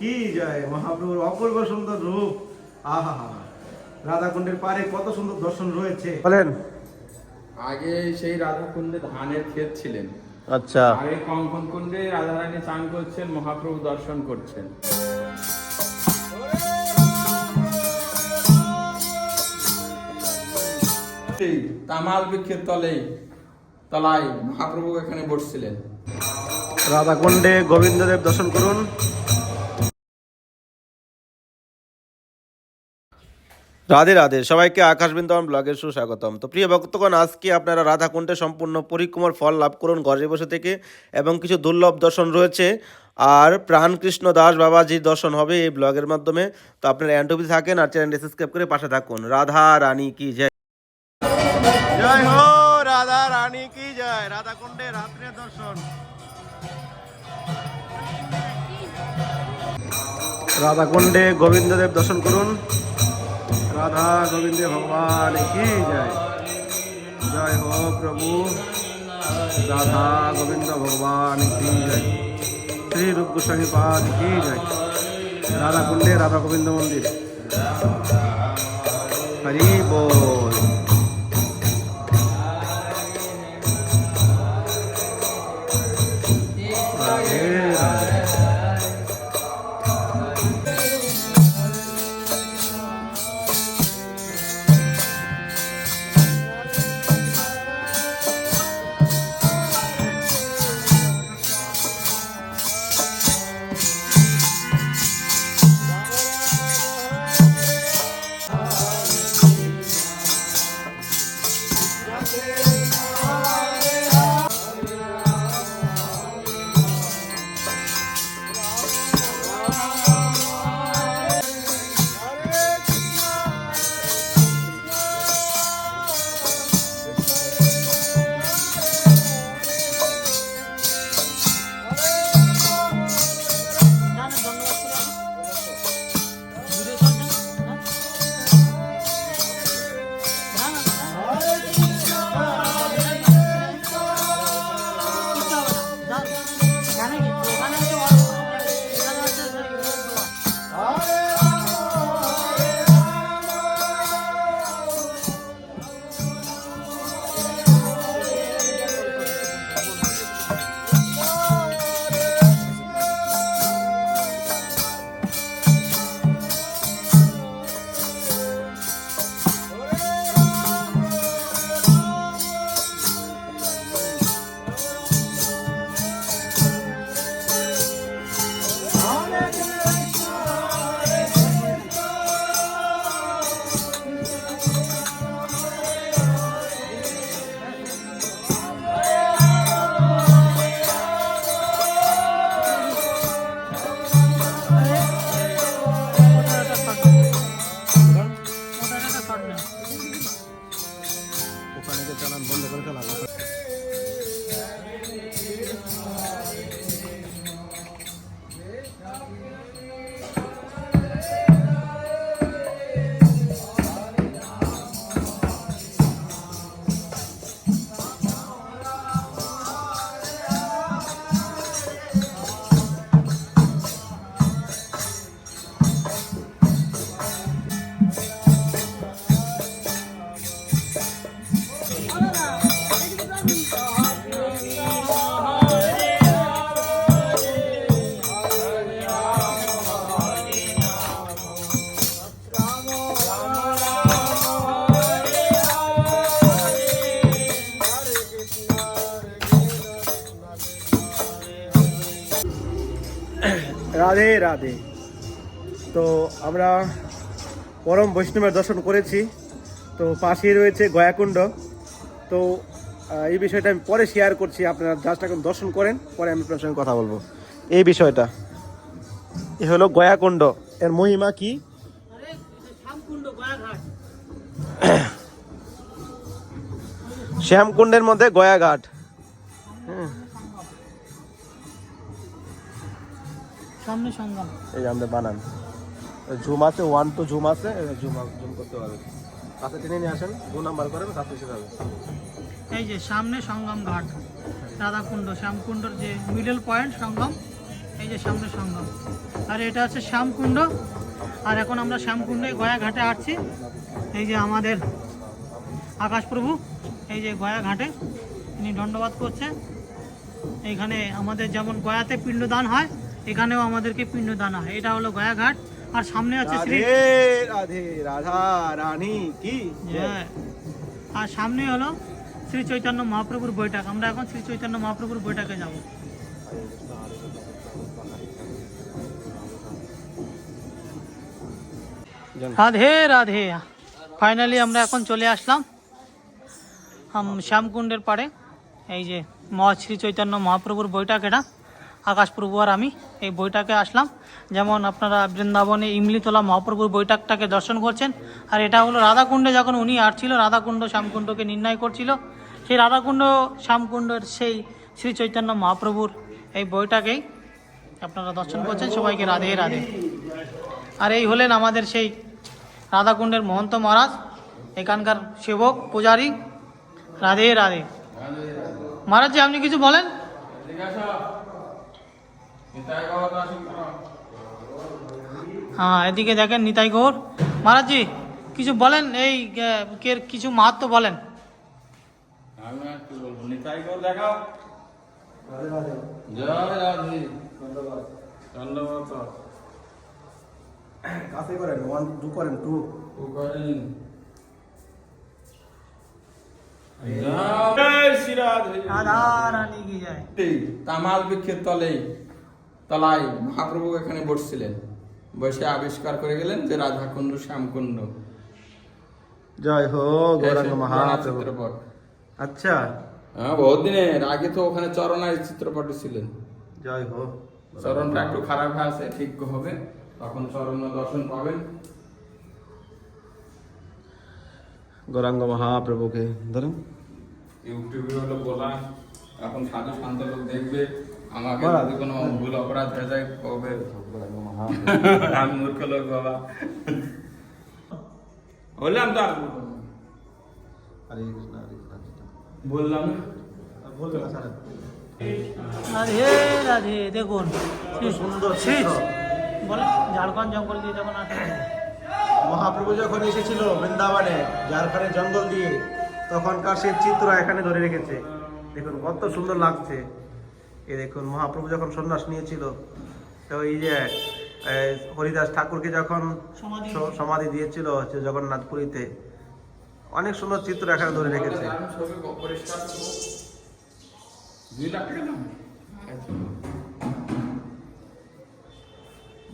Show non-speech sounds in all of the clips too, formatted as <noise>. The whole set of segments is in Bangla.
কি যায়? মহাপ্রভুর অপূর্ব সুন্দর রূপ। আহা রাধাকুণ্ডের পারে কত সুন্দর দর্শন রয়েছে। বলেন। আগে সেই রাধাকুণ্ডে ধানের ক্ষেত ছিলেন। আচ্ছা। আগে কঙ্কন কুণ্ডে রাধারানী চান করছেন মহাপ্রভু দর্শন করছেন। এই তামাল বৃক্ষের তলেই তলায় মহাপ্রভু এখানে বসছিলেন। রাধাকুণ্ডে গোবিন্দদেব দর্শন করুন। রাধে রাধে সবাইকে আকাশ বৃন্দাবন ব্লগের সুস্বাগতম। তো প্রিয় ভক্তগণ আজকে আপনারা রাধাকুণ্ডে সম্পূর্ণ পরিক্রমার ফল লাভ করুন ঘরে বসে থেকে এবং কিছু দুর্লভ দর্শন রয়েছে। আর প্রাণকৃষ্ণ দাস বাবাজির দর্শন হবে এই ব্লগের মাধ্যমে। তো আপনারা অ্যান্টোপি থাকেন আর চ্যানেলটি সাবস্ক্রাইব করে পাশে থাকুন। রাধা রানী কি জয়। জয় হো রাধা রানী কি জয়। রাধাকুণ্ডে রাত্রে দর্শন। রাধাকুণ্ডে গোবিন্দদেব দর্শন করুন। রাধা গোবিন্দ ভগবান কি জয় জয় হো প্রভু রাধা গোবিন্দ ভগবান কি জয় শ্রী রূপ গোস্বামী পাদ কি জয় রাধাকুণ্ডে রাধা গোবিন্দ মন্দির হরি বল রাধে রাধে। তো আমরা পরম বৈষ্ণবের দর্শন করেছি। তো পাশেই রয়েছে গয়াকুণ্ড। তো এই বিষয়টা আমি পরে শেয়ার করছি। আপনারা জাস্ট এখন দর্শন করেন, পরে আমি আপনার সঙ্গে কথা বলব। এই বিষয়টা এ হলো গয়াকুণ্ড। এর মহিমা কি? শ্যামকুণ্ডের মধ্যে গয়াঘাট। হুম। সামনে সংগ্রাম এই যে আমাদের বানান। জুম আছে ওয়ান টু জুম আছে জুম জুম করতে পারবে কাছে টেনে নিয়ে আসেন দু নাম্বার করে কাছে এসে যাবে। এই যে সামনে সংগম ঘাট রাধাকুণ্ড শ্যামকুণ্ডর যে মিডল পয়েন্ট সংগম এই যে সামনে সঙ্গম। আর এটা হচ্ছে শ্যামকুণ্ড। আর এখন আমরা শ্যামকুণ্ডে গয়া ঘাটে আসছি। এই যে আমাদের আকাশপ্রভু এই যে গয়া ঘাটে তিনি দণ্ডবাদ করছে। এইখানে আমাদের যেমন গয়াতে পিণ্ডদান হয় এখানেও আমাদেরকে পিণ্ডদান হয়। এটা হলো গয়াঘাট। আর সামনে আছে শ্রী রাধে রাধা রানী কি? হ্যাঁ। আর সামনে হলো শ্রী চৈতন্য মহাপ্রভুর বৈঠক। আমরা এখন শ্রী চৈতন্য মহাপ্রভুর বৈঠকে যাব। রাধে রাধে। ফাইনালি আমরা এখন চলে আসলাম। শ্যামকুণ্ডের পাড়ে। এই যে মহা শ্রী চৈতন্য মহাপ্রভুর বৈঠক এটা। আকাশপ্রভু আর আমি এই বইটাকে আসলাম। যেমন আপনারা বৃন্দাবনে ইমলিতলা মহাপ্রভুর বৈঠকটাকে দর্শন করছেন। আর এটা হলো রাধাকুণ্ডে, যখন উনি আসছিল, রাধাকুণ্ড শ্যামকুণ্ডকে নির্ণয় করছিল। সেই রাধাকুণ্ড শ্যামকুণ্ডের সেই শ্রী চৈতন্য মহাপ্রভুর এই বইটাকেই আপনারা দর্শন করছেন। সবাইকে রাধে রাধে। আর এই হলেন আমাদের সেই রাধাকুণ্ডের মহন্ত মহারাজ, এখানকার সেবক, পূজারী। রাধে রাধে। মহারাজজি আপনি কিছু বলেন ঠিক আছে নিতাই বাবা দর্শন করো হ্যাঁ এদিকে দেখেন নিতাই গৌর মহারাজজি কিছু বলেন? এই কের কিছু মাহাত্ম বলেন। আমি আর নিতাই গৌর দেখাও। জয় রাধে। ধন্যবাদ। কাছে করেন ওয়ান টু করেন টু ও করেন জয় শ্রী রাধে। রাধা রানী কি যায় তামাল বৃক্ষের তলেই। তলায় মহাপ্রভু এখানে বসছিলেন। বসে আবিষ্কার করে গেলেন যে রাধাকুণ্ড শ্যামকুণ্ড। জয় হো গৌরাঙ্গ মহাপ্রভু। চিত্রপট। আচ্ছা। হ্যাঁ বহুত দিনের আগে তো ওখানে চরণায় চিত্রপটে ছিলেন। জয় হো। চরণটা একটু খারাপ আছে ঠিক হবে। তখন চরণ দর্শন পাবেন। গৌরাঙ্গ মহাপ্রভুকে ধরুন। ইউটিউবে হলো বলা এখন সাধু শান্ত লোক দেখবে। আমাকে যদি কোনো ভুল অপরাধ হয়ে যায় কবে? আমি <laughs> মূর্খ লোক বাবা। বললাম তো বললাম রাধে রাধে দেখুন। সুন্দর। বলেন ঝাড়খণ্ড জঙ্গল দিয়ে যখন আসে মহাপ্রভু যখন এসেছিল বৃন্দাবনে ঝাড়খণ্ডের জঙ্গল দিয়ে তখনকার সেই চিত্র এখানে ধরে রেখেছে। দেখুন কত সুন্দর লাগছে। এই দেখুন মহাপ্রভু যখন সন্ন্যাস নিয়েছিল তো এই যে হরিদাস ঠাকুরকে যখন সমাধি সমাধি দিয়েছিল হচ্ছে জগন্নাথপুরীতে অনেক সুন্দর চিত্র এখানে ধরে রেখেছে।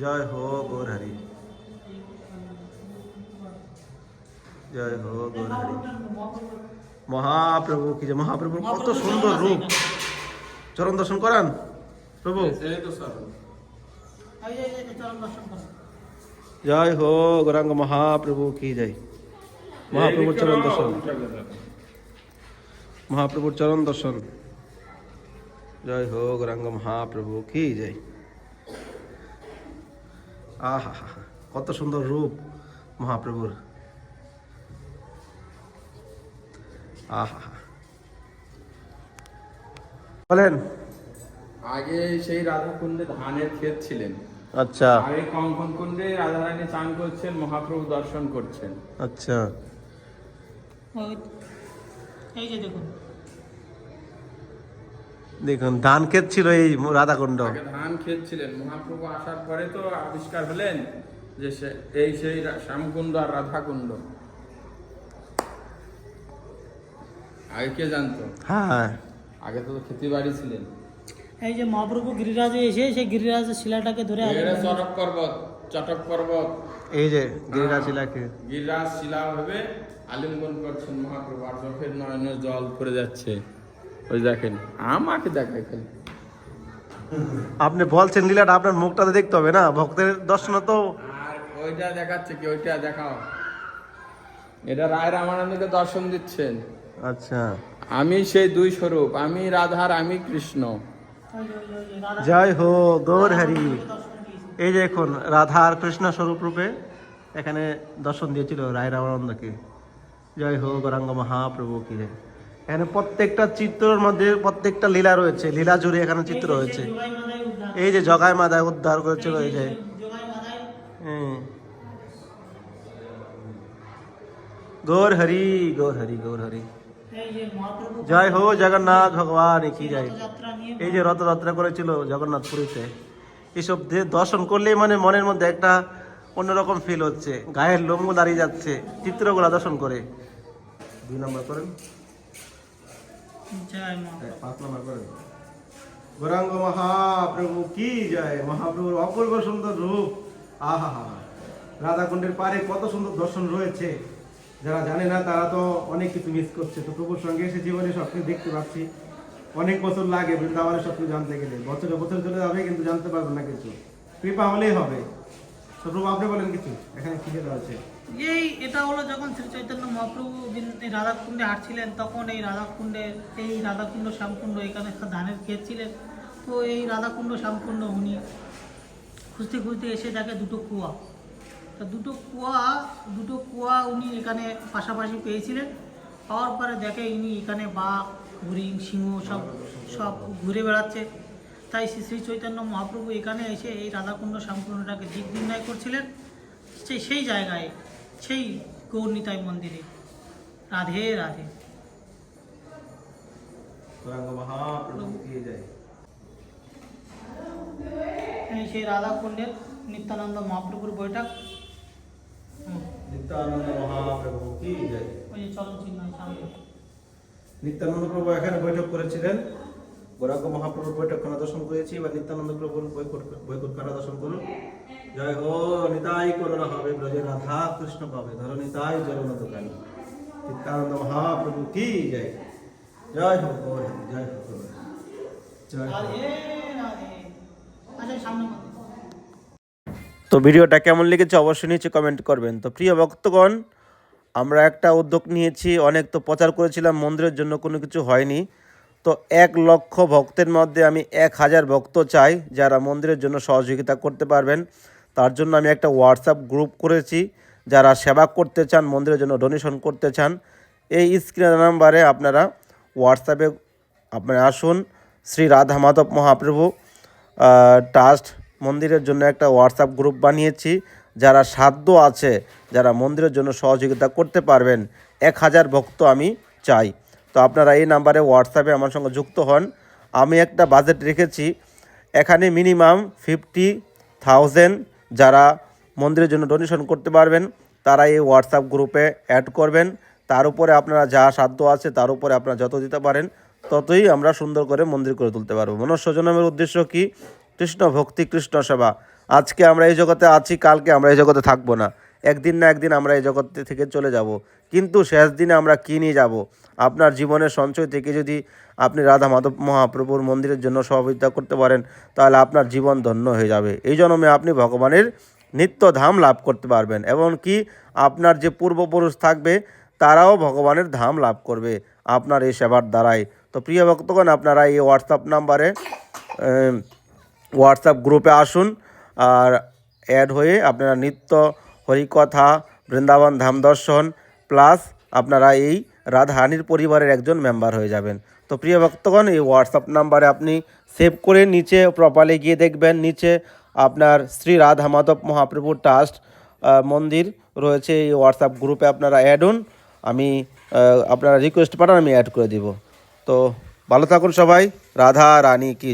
জয় হো গৌর হরি। জয় হো গৌর হরি। মহাপ্রভু কি যে মহাপ্রভুর কত সুন্দর রূপ। চরণ দর্শন করান প্রভু। জয় হো গৌরাঙ্গ মহাপ্রভু কি জয়। মহাপ্রভুর চরণ দর্শন। মহাপ্রভুর চরণ দর্শন। জয় হো গৌরাঙ্গ মহাপ্রভু কি জয়। আহা কত সুন্দর রূপ মহাপ্রভুর। আহা বলেন। আগে সেই রাধাকুণ্ডে ধানের ক্ষেত ছিলেন। আচ্ছা। আগে কঙ্কন কুণ্ডে রাধারানী চান করছেন মহাপ্রভু দর্শন করছেন। আচ্ছা। এই যে দেখুন। দেখুন ধান ক্ষেত ছিল এই রাধাকুণ্ড। আগে ধান ক্ষেত ছিলেন মহাপ্রভু আসার পরে তো আবিষ্কার হলেন যে এই সেই শ্যামকুণ্ড আর রাধাকুণ্ড। আগে কে জানতো? হ্যাঁ। আগে তো খেতে বাড়ি ছিলেন। এই যে মহাপ্রভু গিরিরাজে এসে সেই গিরিরাজের শিলাটাকে ধরে চটক পর্বত চটক পর্বত। এই যে গিরিরাজ শিলাকে। গিরিরাজ শিলা ভাবে আলিঙ্গন করছেন মহাপ্রভু আর চোখের নয়নে জল পড়ে যাচ্ছে। ওই দেখেন আমাকে দেখায় খালি। আপনি বলছেন লীলাটা আপনার মুখটাতে দেখতে হবে না ভক্তের দর্শন তো। আর ওইটা দেখাচ্ছে কি ওইটা দেখাও। এটা রায় রামানন্দকে দর্শন দিচ্ছেন। আচ্ছা। আমি সেই দুই স্বরূপ আমি রাধার আমি কৃষ্ণ। জয় হো গৌর হরি। এই যে এখন রাধা আর কৃষ্ণ স্বরূপ রূপে এখানে দর্শন দিয়েছিল রায় রামানন্দকে। জয় হো গৌরাঙ্গ মহাপ্রভু কি। এখানে প্রত্যেকটা চিত্রের মধ্যে প্রত্যেকটা লীলা রয়েছে লীলা জুড়ে এখানে চিত্র রয়েছে। এই যে জগাই মাদায় উদ্ধার করেছিল এই যে। হ্যাঁ। গৌর হরি গৌর হরি গৌর হরি। জয় হো জগন্নাথ ভগবান কি নিয়ে এই যে রথযাত্রা করেছিল জগন্নাথ পুরীতে এসব দর্শন করলেই মানে মনের মধ্যে একটা অন্যরকম ফিল হচ্ছে। গায়ের লোমগুলো দাঁড়িয়ে যাচ্ছে চিত্রগুলো দর্শন করে। দুই নম্বর করেন। পাঁচ নম্বর করেন। গৌরাঙ্গ মহাপ্রভু কি জয় মহাপ্রভুর অপূর্ব সুন্দর রূপ। আহা হা রাধাকুণ্ডের পারে কত সুন্দর দর্শন রয়েছে। যারা জানে না, তারা তো অনেক কিছু মিস করছে। তো প্রভুর সঙ্গে এসে জীবনে সব কিছু দেখতে পাচ্ছি। অনেক বছর লাগে বৃন্দাবনে সব কিছু জানতে গেলে। বছরে বছর চলে যাবে, কিন্তু জানতে পারবেন না কিছু। কৃপা হলেই হবে। তো প্রভু আপনি বলেন কিছু। এখানে কি দেওয়া আছে। এই, এটা হলো যখন শ্রী চৈতন্য মহাপ্রভু এই রাধাকুণ্ডে হাঁটছিলেন, তখন এই রাধাকুণ্ডে, এই রাধাকুণ্ড শ্যামকুণ্ড, এখানে একটা ধানের ক্ষেত ছিলেন। তো এই রাধাকুণ্ড শ্যামকুণ্ড উনি খুঁজতে খুঁজতে এসে দেখে দুটো কুয়া তো দুটো কুয়া দুটো কুয়া উনি এখানে পাশাপাশি পেয়েছিলেন। পাওয়ার পরে দেখে ইনি এখানে বাঘ হরিণ সিংহ সব সব ঘুরে বেড়াচ্ছে। তাই শ্রী শ্রী চৈতন্য মহাপ্রভু এখানে এসে এই রাধাকুণ্ড সম্পূর্ণটাকে দিক নির্ণয় করছিলেন। সেই সেই জায়গায় সেই গৌরনিতাই মন্দিরে। রাধে রাধে। সেই রাধাকুণ্ডের নিত্যানন্দ মহাপ্রভুর বৈঠক। নিত্যানন্দ মহাপ্রভু কি জয় নিত্যানন্দ প্রভু এখানে বৈঠক করেছিলেন। গৌরাঙ্গ মহাপ্রভুর বৈঠকখানা দর্শন করেছি বা নিত্যানন্দ প্রভুর বৈকুট- বৈকুটখানা দর্শন করুন। জয় হো নিতাই করোনা হবে ব্রজে রাধা কৃষ্ণ পাবে ধরো নিতাই জলন দোকান নিত্যানন্দ মহাপ্রভু কি জয় জয় হো জয় হো। জয় হো। আচ্ছা সামনে তো ভিডিওটা কেমন লেগেছে অবশ্যই নিচে কমেন্ট করবেন। তো প্রিয় ভক্তগণ, আমরা একটা উদ্যোগ নিয়েছি, অনেক তো প্রচার করেছিলাম, মন্দিরের জন্য কোনো কিছু হয়নি। তো এক লক্ষ ভক্তের মধ্যে আমি এক হাজার ভক্ত চাই, যারা মন্দিরের জন্য সহযোগিতা করতে পারবেন। তার জন্য আমি একটা হোয়াটসঅ্যাপ গ্রুপ করেছি, যারা সেবা করতে চান, মন্দিরের জন্য ডোনেশন করতে চান। এই স্ক্রিনের নাম্বারে আপনারা হোয়াটসঅ্যাপে আপনারা আসুন, শ্রী রাধা মাধব মহাপ্রভু ট্রাস্ট মন্দিরের জন্য একটা হোয়াটসঅ্যাপ গ্রুপ বানিয়েছি। যারা সাধ্য আছে, যারা মন্দিরের জন্য সহযোগিতা করতে পারবেন, এক হাজার ভক্ত আমি চাই। তো আপনারা এই নাম্বারে হোয়াটসঅ্যাপে আমার সঙ্গে যুক্ত হন। আমি একটা বাজেট রেখেছি। এখানে মিনিমাম ফিফটি থাউজেন্ড যারা মন্দিরের জন্য ডোনেশন করতে পারবেন, তারা এই হোয়াটসঅ্যাপ গ্রুপে অ্যাড করবেন। তার উপরে আপনারা যা সাধ্য আছে, তার উপরে আপনারা যত দিতে পারেন, ততই আমরা সুন্দর করে মন্দির করে তুলতে পারব। মনুষ্য জন্মের উদ্দেশ্য কি? কৃষ্ণ ভক্তি, কৃষ্ণ সেবা। আজকে আমরা এই জগতে আছি, কালকে আমরা এই জগতে থাকব না। একদিন না একদিন আমরা এই জগৎ থেকে চলে যাব। কিন্তু শেষ দিনে আমরা কী নিয়ে যাব? আপনার জীবনের সঞ্চয় থেকে যদি আপনি রাধা মাধব মহাপ্রভুর মন্দিরের জন্য সহযোগিতা করতে পারেন, তাহলে আপনার জীবন ধন্য হয়ে যাবে। এই জন্মে আপনি ভগবানের নিত্য ধাম লাভ করতে পারবেন। এবং কি? আপনার যে পূর্বপুরুষ থাকবে, তারাও ভগবানের ধাম লাভ করবে আপনার এই সেবার দ্বারাই। তো প্রিয় ভক্তগণ, আপনারা এই হোয়াটসঅ্যাপ নাম্বারে হোয়াটসঅ্যাপ গ্রুপে আসুন আর অ্যাড হয়ে আপনারা নিত্য হরিকথা, বৃন্দাবন ধাম দর্শন প্লাস আপনারা এই রাধারানীর পরিবারের একজন মেম্বার হয়ে যাবেন। তো প্রিয় ভক্তগণ, এই হোয়াটসঅ্যাপ নাম্বারে আপনি সেভ করে নিচে প্রপালে গিয়ে দেখবেন, নিচে আপনার শ্রী রাধা মাধব মহাপ্রভু ট্রাস্ট মন্দির রয়েছে। এই হোয়াটসঅ্যাপ গ্রুপে আপনারা অ্যাড হন। আমি আপনারা রিকোয়েস্ট পাঠান, আমি অ্যাড করে দিব। তো ভালো থাকুন সবাই। রাধা রানী কি